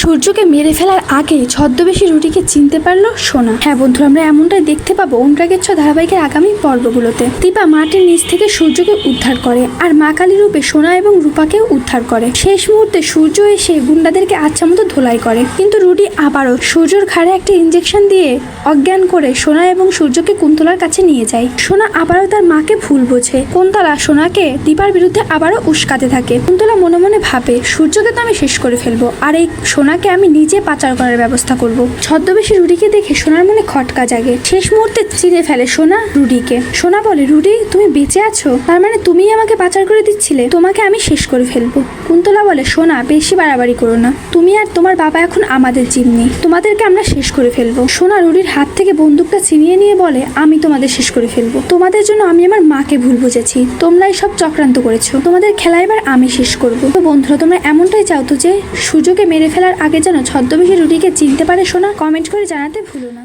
সূর্যকে মেরে ফেলার আগেই ছদ্মবেশী রুটিকে চিনতে পারল সোনা। হ্যাঁ বন্ধুরা, আমরা এমনটাই দেখতে পাবো অনুরাগের ছ ধারাবাহিকের আগামী পর্বগুলোতে। দীপা মাটির নিচ থেকে সূর্যকে উদ্ধার করে আর মা কালী রূপে সোনা এবং রূপাকেও উদ্ধার করে। শেষ মুহূর্তে সূর্য এসে গুন্ডাদেরকে আচ্ছা মতো ধোলাই করে। কিন্তু রুটি আবারও সূর্যর ঘাড়ে একটা ইঞ্জেকশন দিয়ে অজ্ঞান করে সোনা এবং সূর্যকে কুন্তলার কাছে নিয়ে যায়। সোনা আবারও তার মাকে ভুল বোঝে। কুন্তলা সোনাকে দীপার বিরুদ্ধে আবারও উস্কাতে থাকে। কুন্তলা মনে মনে ভাবে, সূর্যকে তো আমি শেষ করে ফেলব। আর এই সোনাকে আমি নিজে পাচার করার ব্যবস্থা করব। ছদ্মবেশী রুডিকে দেখে সোনার মনে খটকা জাগে। শেষ মুহূর্তে চিনে ফেলে সোনা রুডিকে। সোনা বলে, রুডি, তুমি বেঁচে আছো? তার মানে তুমিই আমাকে পাচার করে দিচ্ছিলে? তোমাকে আমি শেষ করে ফেলব। কুন্তলা বলে, সোনা, বেশি বাড়াবাড়ি করো না। তুমি আর তোমার বাবা এখন আমাদের জিম্মি তোমাদেরকে আমরা শেষ করে ফেলব। সোনা রুডির হাত থেকে বন্দুকটা ছিনিয়ে নিয়ে বলে, আমি তোমাদের শেষ করে ফেলব। তোমাদের জন্য আমি আমার মাকে ভুল বুঝেছি। তোমরাই সব চক্রান্ত করেছ। তোমাদের খেলা এবার আমি শেষ করব। তো বন্ধুরা, তোমরা এমনটাই চাও তো যে, সুযোগে মেরে ফেলার আগে যেন ছদ্মবেশী রুটিকে চিনতে পারে শোনা কমেন্ট করে জানাতে ভুলো না।